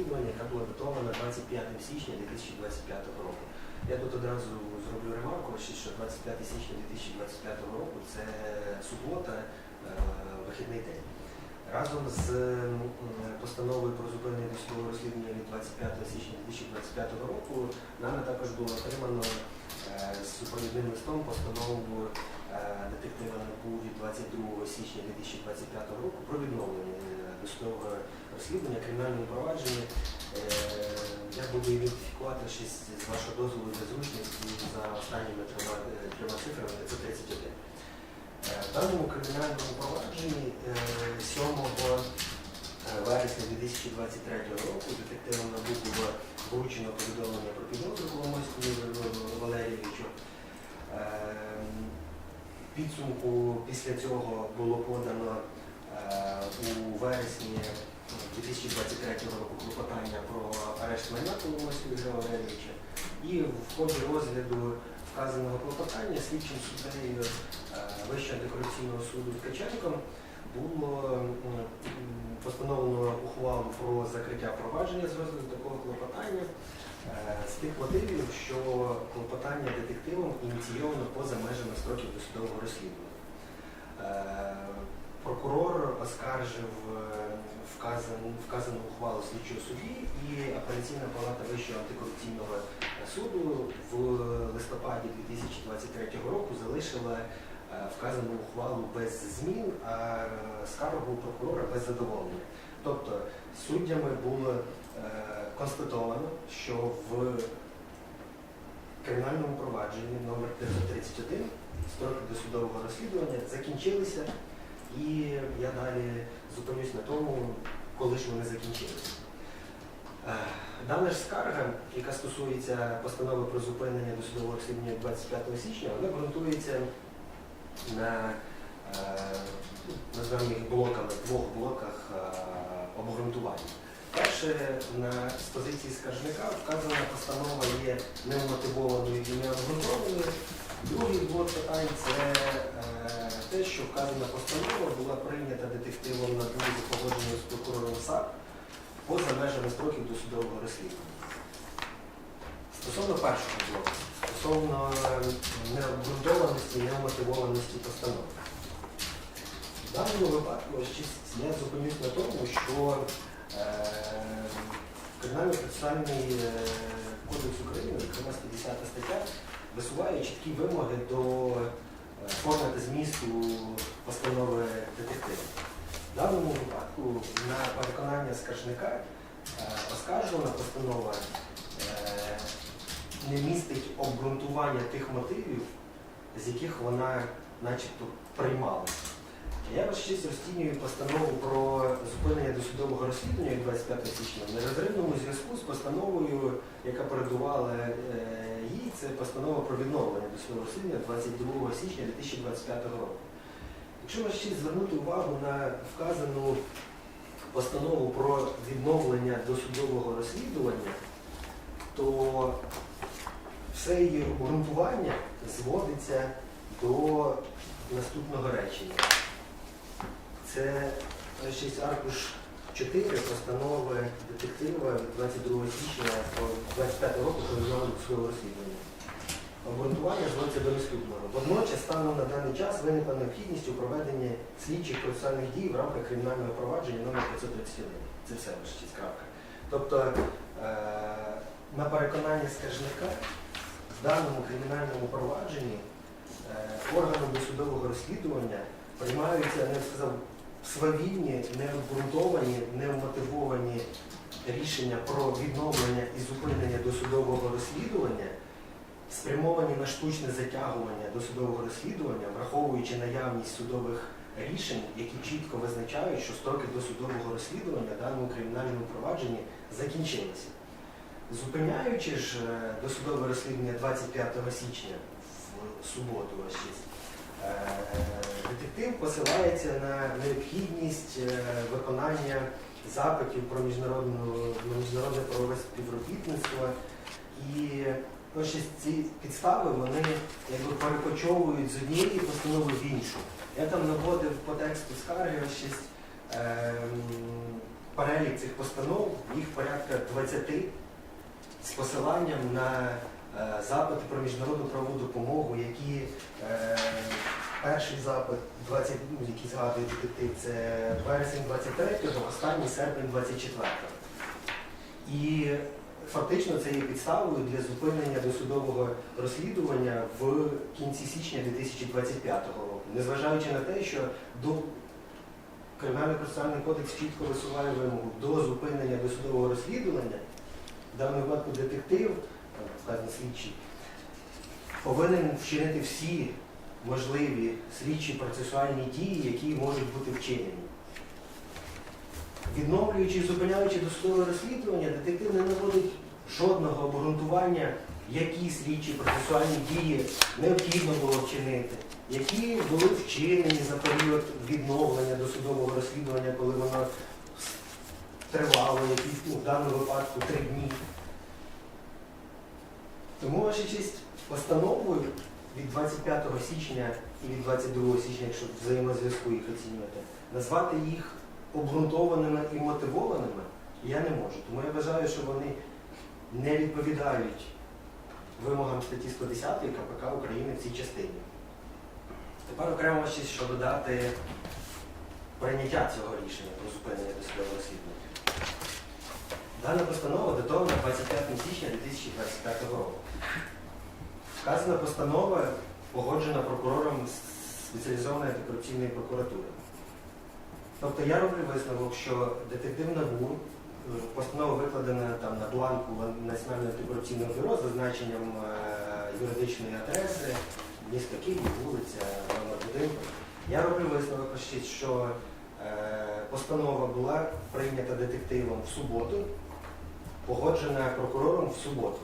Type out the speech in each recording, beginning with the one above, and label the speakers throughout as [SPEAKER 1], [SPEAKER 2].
[SPEAKER 1] розслідування, яка була датована 25 січня 2025 року. Я тут одразу зроблю ремарку, що 25 січня 2025 року це субота, е, вихідний день. Разом з постановою про зупинення досудового розслідування від 25 січня 2025 року нами також було отримано е, з супровідним листом постанову е, детектива НАБУ від 22 січня 2025 року про відновлення е, досудового розслідування кримінального провадження. Е, Я буду ідентифікувати щось з вашого дозволу для зручності за останніми трьома, е, цифрами, це 31. Е, В даному кримінальному провадженні е, 7 вересня 2023 року детективом НАБУ було вручено повідомлення про підозру Коломойському Валерійовичу. Е, Підсумку після цього було подано е, у вересні 2023 року клопотання про арешт майна Коломойського Ігоря Валерійовича. І в ході розгляду вказаного клопотання слідчим суддею е, Вищого антикорупційного суду Ткаченком було постановлено ухвалу про закриття провадження з розгляду такого клопотання е, з тих мотивів, що клопотання детективом ініційовано поза межами строків досудового розслідування. Е, Прокурор оскаржив вказану, ухвалу слідчого судді і апеляційна палата Вищого антикорупційного суду в листопаді 2023 року залишила е, вказану ухвалу без змін, а скаргу прокурора без задоволення. Тобто суддями було е, констатовано, що в кримінальному провадженні номер 531 строки досудового розслідування закінчилися, і я далі зупинюсь на тому, коли ж вони закінчилися. Е, Дана ж скарга, яка стосується постанови про зупинення досудового розслідування 25 січня, вона ґрунтується на е, назвемо їх блоками, двох блоках е, обґрунтування. Перше, на з позиції скаржника вказана постанова є немотивованою і необґрунтованою. Другий блок питань це е, те, що вказана постанова була прийнята детективом на друзі погодження з прокурором САП поза межами строків досудового розслідування. Стосовно першого блоку, стосовно е, необґрунтованості і немотивованості постанови. В даному випадку я зупинюсь на тому, що е, Кримінально-процесуальний е, кодекс України, зокрема 50 стаття, висуває чіткі вимоги до е, форми та змісту постанови детектива. В даному випадку на переконання скаржника е, оскаржувана постанова е, не містить обґрунтування тих мотивів, з яких вона начебто приймалася. Я вас ще розцінюю постанову про зупинення досудового розслідування 25 січня в нерозривному зв'язку з постановою, яка передувала е, це постанова про відновлення досудового розслідування 22 січня 2025 року. Якщо вас ще звернути увагу на вказану постанову про відновлення досудового розслідування, то все її обґрунтування зводиться до наступного речення. Це шість аркуш 4 постанови детектива 22 січня 25 року про відновлення розслідування. Обґрунтування зводиться до наступного. Водночас, станом на даний час виникла необхідність у проведенні слідчих процесуальних дій в рамках кримінального провадження номер 531. Це все честь, крапка. Тобто, е, на переконання скаржника в даному кримінальному провадженні е, органом досудового розслідування приймаються, я не сказав, свавільні, необґрунтовані, немотивовані рішення про відновлення і зупинення досудового розслідування, спрямовані на штучне затягування досудового розслідування, враховуючи наявність судових рішень, які чітко визначають, що строки досудового розслідування в даному кримінальному провадженні закінчилися. Зупиняючи ж е, досудове розслідування 25 січня в суботу, ось честь, е, детектив посилається на необхідність е, виконання запитів про міжнародне правове співробітництво. І ну, ці підстави вони якби перекочовують з однієї постанови в іншу. Я там наводив по тексту скарги щось, ем, перелік цих постанов, їх порядка 20 з посиланням на е, запити про міжнародну правову допомогу, які е, перший запит, 20, ну, який згадує детектив, це вересень 23-го, останній серпень 24-го. І фактично це є підставою для зупинення досудового розслідування в кінці січня 2025 року, незважаючи на те, що до Кримінальний процесуальний кодекс чітко висуває вимогу до зупинення досудового розслідування, в даному випадку детектив, слідчий, повинен вчинити всі можливі слідчі процесуальні дії, які можуть бути вчинені. Відновлюючи і зупиняючи досудове розслідування, детектив не наводить жодного обґрунтування, які слідчі процесуальні дії необхідно було вчинити, які були вчинені за період відновлення досудового розслідування, коли воно тривало, якісь, ну, в даному випадку три дні. Тому, ваша честь, постановою від 25 січня і від 22 січня, якщо взаємозв'язку їх оцінювати, назвати їх обґрунтованими і мотивованими я не можу. Тому я вважаю, що вони не відповідають вимогам статті 110 КПК України в цій частині. Тепер окремо ще що додати прийняття цього рішення про зупинення досудового розслідування. Дана постанова датована 25 січня 2025 року. Вказана постанова погоджена прокурором спеціалізованої антикорупційної прокуратури. Тобто я роблю висновок, що детектив НАБУ, е, постанова викладена там на бланку Національного антикорупційного бюро з зазначенням е, юридичної адреси, місто Київ, вулиця, номер будинку. Я роблю висновок, що е, постанова була прийнята детективом в суботу, погоджена прокурором в суботу.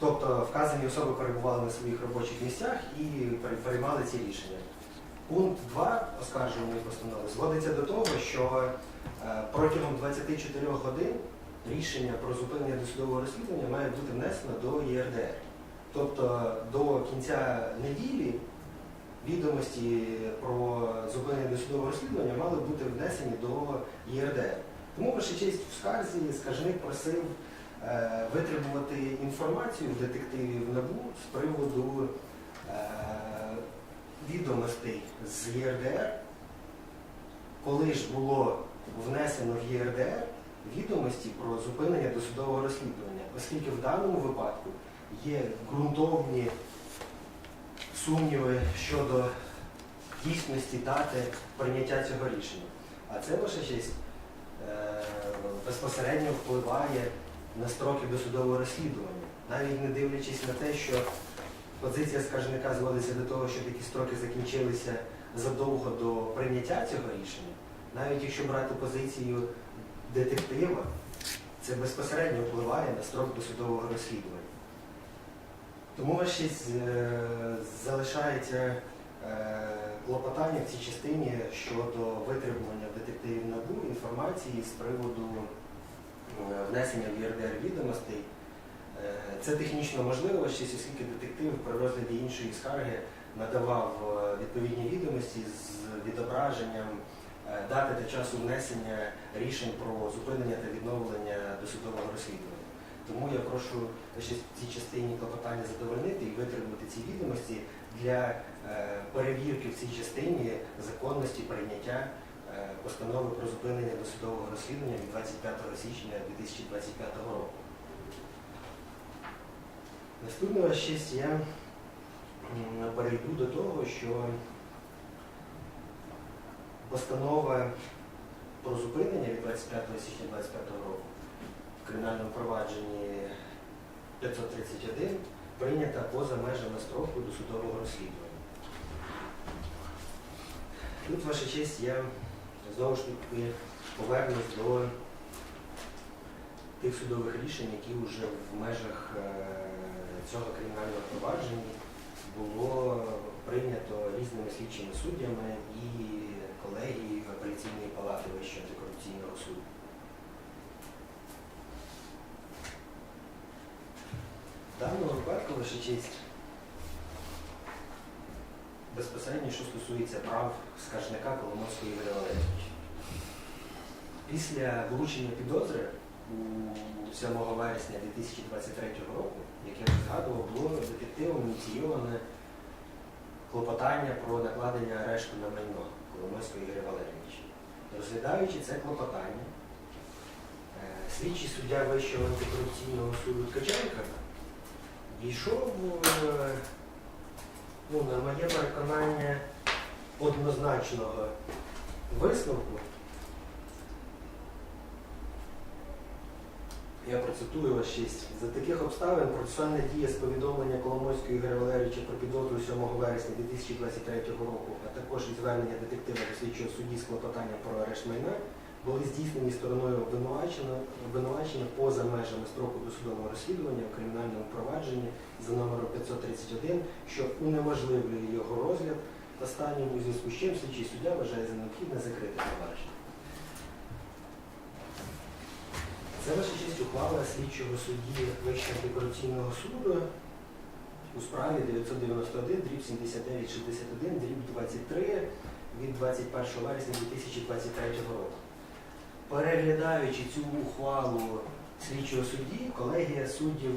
[SPEAKER 1] Тобто вказані особи перебували на своїх робочих місцях і приймали ці рішення. Пункт 2 оскаржуваної постанови зводиться до того, що е, протягом 24 годин рішення про зупинення досудового розслідування має бути внесено до ЄРДР. Тобто до кінця неділі відомості про зупинення досудового розслідування мали бути внесені до ЄРДР. Тому, ваша честь, в скарзі скаржник просив витребувати інформацію в детективів НАБУ з приводу е, відомостей з ЄРДР, коли ж було внесено в ЄРДР відомості про зупинення досудового розслідування, оскільки в даному випадку є ґрунтовні сумніви щодо дійсності дати прийняття цього рішення. А це ваша честь е, безпосередньо впливає на строки досудового розслідування, навіть не дивлячись на те, що позиція скаржника зводиться до того, що такі строки закінчилися задовго до прийняття цього рішення, навіть якщо брати позицію детектива, це безпосередньо впливає на строк досудового розслідування. Тому ваші залишається е, клопотання в цій частині щодо витребування детективів НАБУ інформації з приводу внесення в ЄРДР відомостей. Е, Це технічно можливо, ще оскільки детектив при розгляді іншої скарги надавав е, відповідні відомості з відображенням е, дати та часу внесення рішень про зупинення та відновлення досудового розслідування. Тому я прошу цій частині клопотання задовольнити і витребувати ці відомості для е, перевірки в цій частині законності прийняття е, постанови про зупинення досудового розслідування від 25 січня 2025 року. Наступного ще я перейду до того, що постанова про зупинення від 25 січня 2025 року в кримінальному провадженні 531 прийнята поза межами строку досудового розслідування. Тут, ваша честь, я знову ж таки повернусь до тих судових рішень, які вже в межах е, цього кримінального провадження було прийнято різними слідчими суддями і колегією апеляційної палати Вищого антикорупційного суду. В даному випадку, ваша честь, безпосередньо, що стосується прав скаржника Коломойської Ігоря Валерійовича. Після вручення підозри у 7 вересня 2023 року, як я вже згадував, було детективом ініційоване клопотання про накладення арешту на майно Коломойського Ігоря Валерійовича. Розглядаючи це клопотання, е, слідчий суддя Вищого антикорупційного суду Ткаченка дійшов, е, ну, на моє переконання, однозначного висновку. Я процитую вас шість. За таких обставин процесуальна дія з повідомлення Коломойського Ігоря Валерійовича про підозру 7 вересня 2023 року, а також і звернення детектива до слідчого судді з клопотанням про арешт майна були здійснені стороною обвинуваченого обвинувачення поза межами строку досудового розслідування у кримінальному провадженні за номером 531, що унеможливлює його розгляд останньому у зв'язку з чим слідчий суддя вважає за необхідне закрити провадження. Це ваша честь ухвала слідчого судді Вищого антикорупційного суду у справі 991 дріб 7961 дріб 23 від 21 вересня 2023 року. Переглядаючи цю ухвалу слідчого судді, колегія суддів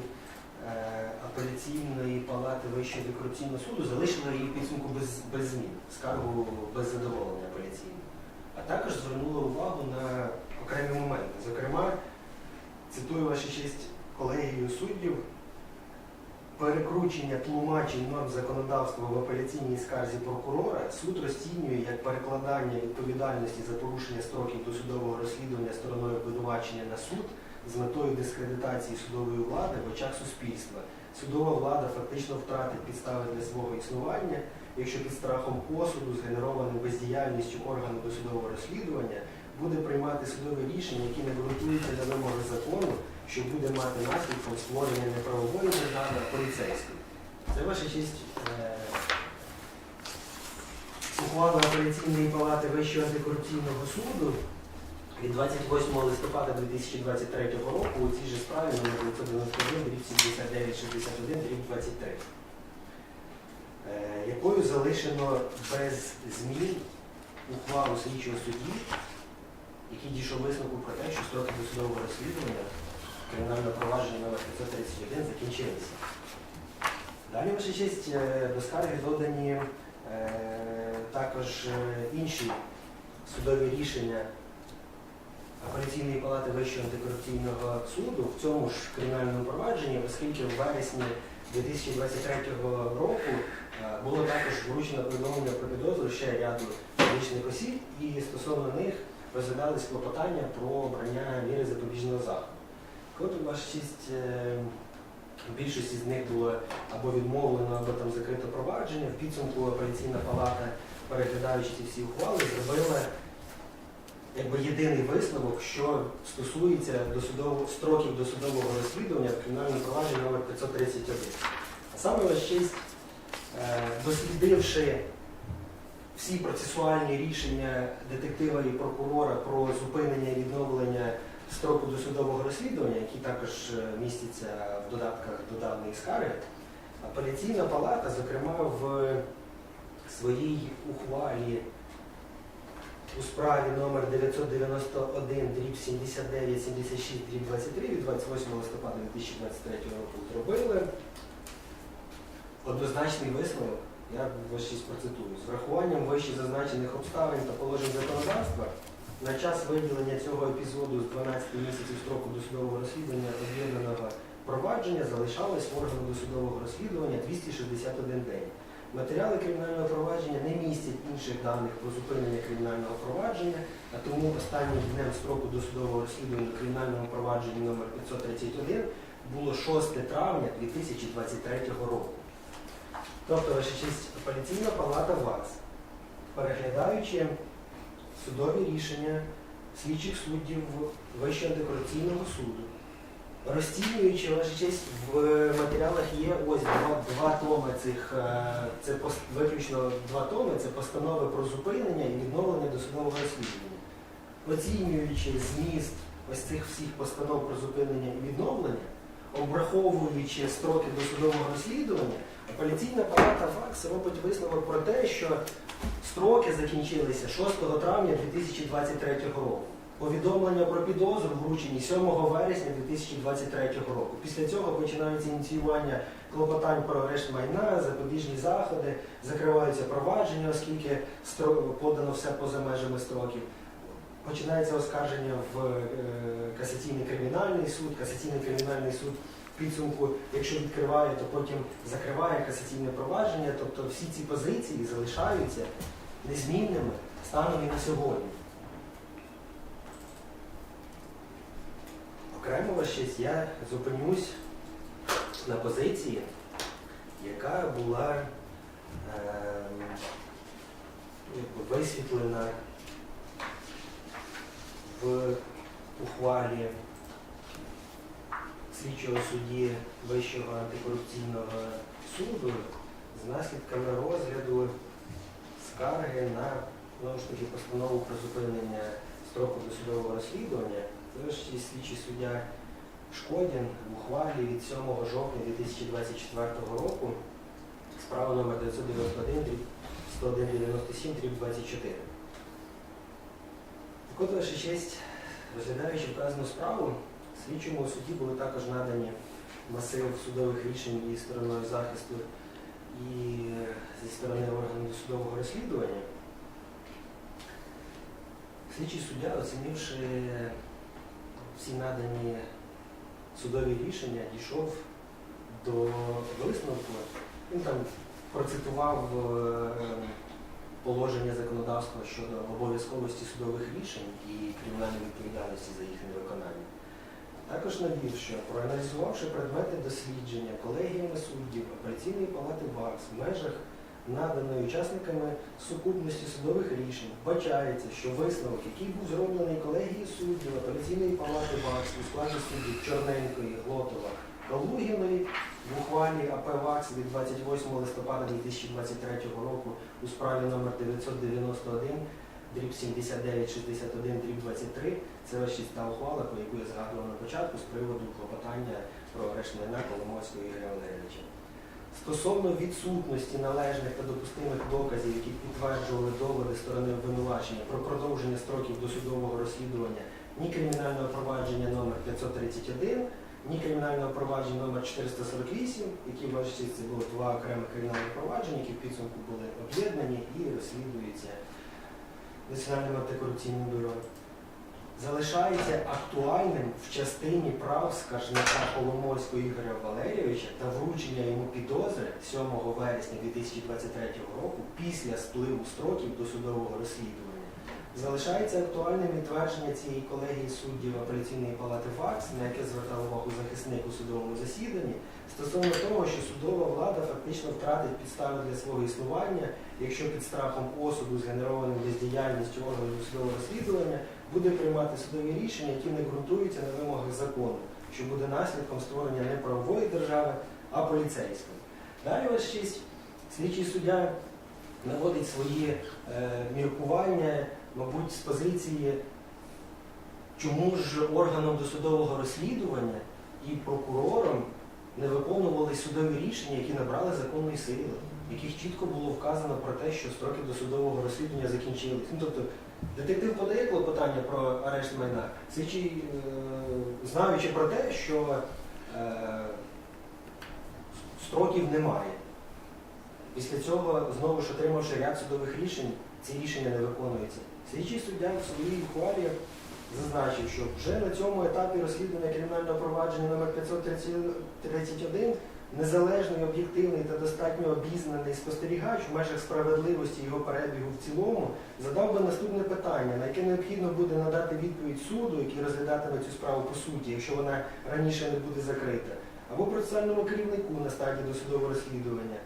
[SPEAKER 1] е, апеляційної палати Вищого декораційного суду залишила її підсумку без, без змін, скаргу без задоволення апеляційного. А також звернула увагу на окремі моменти. Зокрема, цитую вашу честь колегію суддів, перекручення тлумачень норм законодавства в апеляційній скарзі прокурора суд розцінює як перекладання відповідальності за порушення строків досудового розслідування стороною обвинувачення на суд з метою дискредитації судової влади в очах суспільства. Судова влада фактично втратить підстави для свого існування, якщо під страхом осуду, згенерованим бездіяльністю органу досудового розслідування, буде приймати судове рішення, які не ґрунтуються на вимоги закону, що буде мати наслідком створення неправової держави, а поліцейської. Це ваша честь е, ухвала апеляційної палати Вищого антикорупційного суду від 28 листопада 2023 року у цій же справі номер 991 рік 7961 рік 23, е, якою залишено без змін ухвалу слідчого судді, який дійшов висновку про те, що строки досудового розслідування кримінального провадження номер 531 закінчилися. Далі, ваша честь, е, до скарги додані е, також е, інші судові рішення апеляційної палати Вищого антикорупційного суду в цьому ж кримінальному провадженні, оскільки в вересні 2023 року було також вручено повідомлення про підозру ще ряду фізичних осіб, і стосовно них розглядались клопотання про обрання міри запобіжного заходу. От ваша честь, е, в з них було або відмовлено, або там закрито провадження. В підсумку апеляційна палата, переглядаючи ці всі ухвали, зробила якби єдиний висновок, що стосується досудово, строків досудового розслідування в кримінальному провадженні номер 531. А саме ваша честь, е, дослідивши всі процесуальні рішення детектива і прокурора про зупинення і відновлення строку досудового розслідування, які також е, містяться в додатках до даної скарги, апеляційна палата, зокрема в своїй ухвалі у справі номер 991 дріб 79 76 дріб 23 від 28 листопада 2023 року зробили однозначний висновок, я вас щось процитую. З врахуванням вище зазначених обставин та положень законодавства на час виділення цього епізоду з 12 місяців строку досудового розслідування об'єднаного провадження залишалось в органу досудового розслідування 261 день. Матеріали кримінального провадження не містять інших даних про зупинення кримінального провадження, а тому останнім днем строку досудового розслідування у кримінальному провадженні номер 531 було 6 травня 2023 року. Тобто, ваша честь, апеляційна палата вас, переглядаючи судові рішення слідчих суддів Вищого антикорупційного суду, розцінюючи ваша честь, в матеріалах є ось два, два томи цих, е, це пос- виключно два томи, це постанови про зупинення і відновлення досудового розслідування. Оцінюючи зміст ось цих всіх постанов про зупинення і відновлення, обраховуючи строки досудового розслідування, апеляційна палата ВАКС робить висновок про те, що строки закінчилися 6 травня 2023 року. Повідомлення про підозру вручені 7 вересня 2023 року. Після цього починається ініціювання клопотань про арешт майна, запобіжні заходи, закриваються провадження, оскільки подано все поза межами строків. Починається оскарження в е, касаційний кримінальний суд. Касаційний кримінальний суд підсумку, якщо відкриває, то потім закриває касаційне провадження. Тобто всі ці позиції залишаються незмінними станом і на сьогодні. Окремо ващись я зупинюсь на позиції, яка була якби висвітлена в ухвалі слідчого судді Вищого антикорупційного суду з наслідками розгляду скарги на знову ж таки постанову про зупинення строку досудового розслідування. Це слідчий суддя Шкодін в ухвалі від 7 жовтня 2024 року справа номер 991 101 97 24. От, ваша честь, розглядаючи вказану справу, слідчому судді були також надані масив судових рішень і стороною захисту, і зі сторони органу досудового розслідування. Слідчий суддя, оцінивши всі надані судові рішення, дійшов до висновку. Він там процитував е, положення законодавства щодо обов'язковості судових рішень і кримінальної відповідальності за їх невиконання. Також навів, що проаналізувавши предмети дослідження колегіями суддів апеляційної палати ВАКС в межах наданої учасниками сукупності судових рішень, вбачається, що висновок, який був зроблений колегією суддів апеляційної палати ВАКС у складі суддів Чорненької, Глотова, Калугіної в ухвалі АП ВАКС від 28 листопада 2023 року у справі номер 991 дріб 7961 дріб 23. Це та ухвала, про яку я згадував на початку з приводу клопотання про арешт майна Коломойського Ігоря Валерійовича. Стосовно відсутності належних та допустимих доказів, які підтверджували доводи сторони обвинувачення про продовження строків досудового розслідування ні кримінального провадження номер 531, ні кримінального провадження номер 448, які бачите, це було два окремих кримінальних провадження, які в підсумку були об'єднані і розслідуються Національним антикорупційним бюро залишається актуальним в частині прав скаржника Коломойського Ігоря Валерійовича та вручення йому підозри 7 вересня 2023 року після спливу строків досудового розслідування. Залишається актуальним і твердження цієї колегії суддів апеляційної палати ФАКС, на яке звертав увагу захисник у судовому засіданні, стосовно того, що судова влада фактично втратить підстави для свого існування, якщо під страхом осуду, згенерованим бездіяльністю органів судового розслідування, буде приймати судові рішення, які не ґрунтуються на вимогах закону, що буде наслідком створення не правової держави, а поліцейської. Далі ваш честь, слідчий суддя наводить свої е, міркування, мабуть, з позиції, чому ж органом досудового розслідування і прокурором не виконували судові рішення, які набрали законної сили, в яких чітко було вказано про те, що строки досудового розслідування закінчились. Ну, тобто, детектив подає клопотання про арешт майна, слідчий, е, знаючи про те, що е, строків немає. Після цього, знову ж отримавши ряд судових рішень, ці рішення не виконуються. Слідчий суддя в своїй ухвалі зазначив, що вже на цьому етапі розслідування кримінального провадження номер 531 незалежний, об'єктивний та достатньо обізнаний спостерігач в межах справедливості його перебігу в цілому задав би наступне питання, на яке необхідно буде надати відповідь суду, який розглядатиме цю справу по суті, якщо вона раніше не буде закрита, або процесуальному керівнику на стадії досудового розслідування,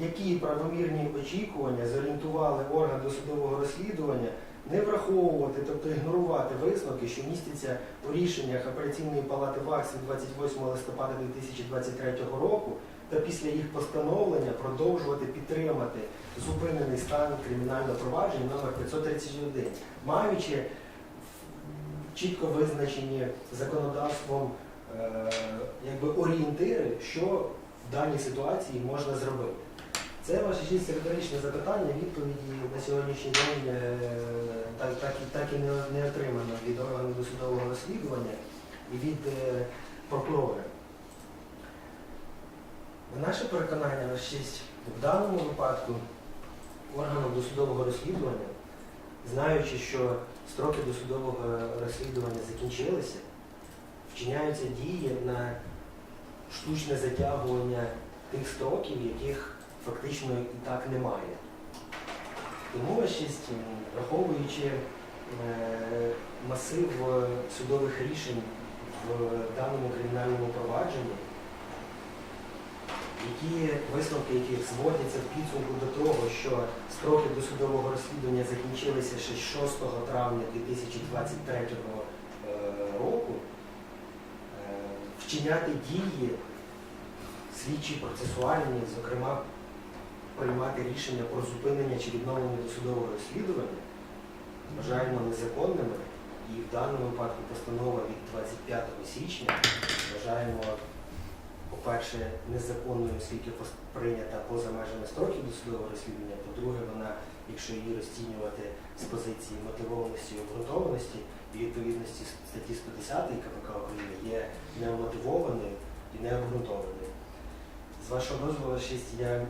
[SPEAKER 1] які правомірні очікування зорієнтували орган досудового розслідування не враховувати, тобто ігнорувати висновки, що містяться у рішеннях апеляційної палати ВАКС від 28 листопада 2023 року, та після їх постановлення продовжувати підтримати зупинений стан кримінального провадження номер 531, маючи чітко визначені законодавством е, якби орієнтири, що в даній ситуації можна зробити. Це ваше чисте риторичне запитання, відповіді на сьогоднішній день е, так, так, так і не, отримано від органу досудового розслідування і від е, прокурора. Наше переконання, ваш честь, в даному випадку органом досудового розслідування, знаючи, що строки досудового розслідування закінчилися, вчиняються дії на штучне затягування тих строків, яких фактично і так немає. Тому ваш враховуючи е, масив е, судових рішень в даному кримінальному провадженні, які висновки яких зводяться в підсумку до того, що строки досудового розслідування закінчилися ще 6 травня 2023 е, року, вчиняти дії слідчі процесуальні, зокрема приймати рішення про зупинення чи відновлення досудового розслідування, вважаємо незаконними. І в даному випадку постанова від 25 січня вважаємо, по-перше, незаконною, оскільки прийнята поза межами строків досудового розслідування. По-друге, вона, якщо її розцінювати з позиції мотивованості і обґрунтованості і відповідності статті 110 КПК України, є немотивованою і необґрунтованою. З вашого дозволу, шість я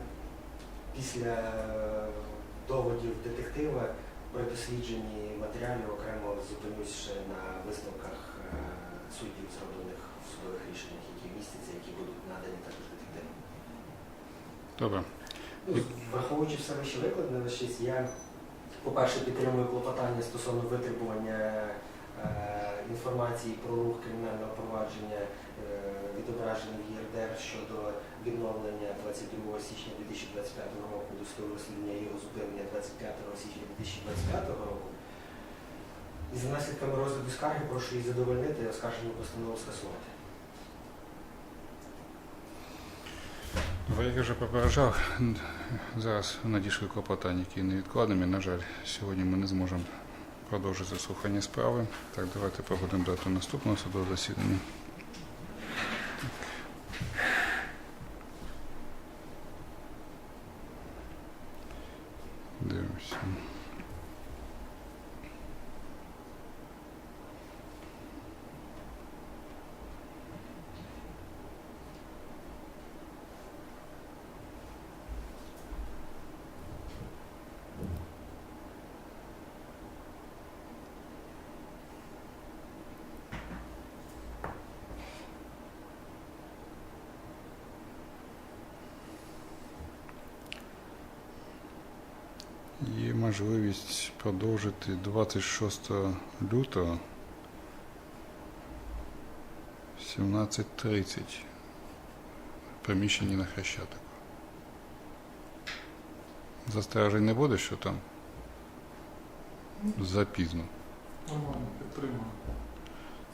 [SPEAKER 1] після е, доводів детектива при дослідженні матеріалів окремо зупинюсь ще на висновках е, суддів, зроблених в судових рішеннях, які містяться, які будуть надані також детективам.
[SPEAKER 2] Добре.
[SPEAKER 1] Ну, Враховуючи все вище викладене, я, по-перше, підтримую клопотання стосовно витребування е, інформації про рух кримінального провадження, е, відображений ЄРДР щодо відновлення 22 січня 2025 року до судового розслідування його зупинення 25 січня 2025 року. І за наслідками розгляду скарги прошу її задовольнити і оскаржену постанову скасувати.
[SPEAKER 2] Як я вже попереджав, зараз надійшли клопотання, які невідкладними. На жаль, сьогодні ми не зможемо продовжити слухання справи. Так, давайте проведемо дату наступного судового засідання. Дивимося. Є можливість продовжити 26 лютого 17.30 приміщенні на Хрещатику. Застережень не буде, що там запізно.
[SPEAKER 3] Нормально.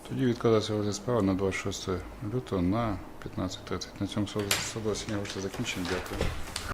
[SPEAKER 2] Тоді відкладається розгляд справи на 26 лютого на 15.30. На цьому судове засідання вже закінчено. Дякую.